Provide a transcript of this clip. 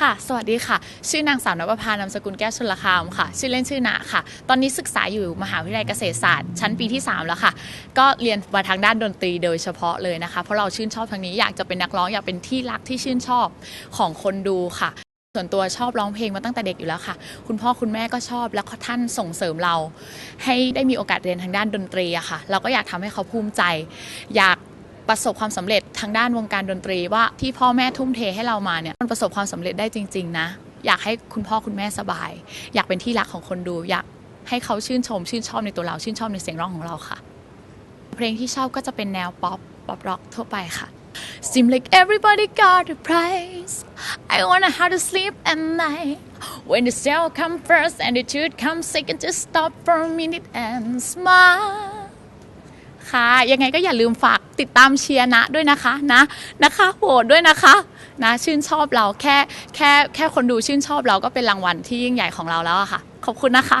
ค่ะ สวัสดีค่ะ ชื่อนางสาวนภพานามสกุลแก้วชลคามค่ะ ชื่อเล่นชื่อณค่ะ ตอนนี้ศึกษาอยู่มหาวิทยาลัยเกษตรศาสตร์ ชั้นปีที่ 3 แล้วค่ะ ก็เรียนมาทางด้านดนตรีโดยเฉพาะเลยนะคะ เพราะเราชื่นชอบทางนี้อยากจะเป็นนักร้องอยากเป็นที่รักที่ชื่นชอบของคนดูค่ะ ส่วนตัวชอบร้องเพลงมาตั้งแต่เด็กอยู่แล้วค่ะ คุณพ่อคุณแม่ก็ชอบแล้วก็ท่านส่งเสริมเรา ให้ได้มีโอกาสเรียนทางด้านดนตรีอะค่ะ เราก็อยากทำให้เขาภูมิใจ อยาก ประสบความสำเร็จทางด้านวงการดนตรีว่าที่พ่อแม่ทุ่มเทให้เรามาเนี่ยมันประสบความสำเร็จได้จริง ๆ นะ อยากให้คุณพ่อคุณแม่สบาย อยากเป็นที่รักของคนดู อยากให้เขาชื่นชม ชื่นชอบในตัวเราชื่นชอบในเสียงร้องของเราค่ะ เพลงที่ชอบก็จะเป็นแนวป๊อปป๊อปร็อกทั่วไปค่ะ Seem like everybody got a price. I wanna how to sleep at night. When the sale come first and the truth come second, just stop for a minute and smile. ค่ะ ยังไงก็อย่าลืมฝากติดตามเชียร์นะด้วยนะคะนะนะคะโหวตด้วยนะคะนะชื่นชอบเราแค่แค่แค่คนดูชื่นชอบเราก็เป็นรางวัลที่ยิ่งใหญ่ของเราแล้วอะค่ะ ขอบคุณนะคะ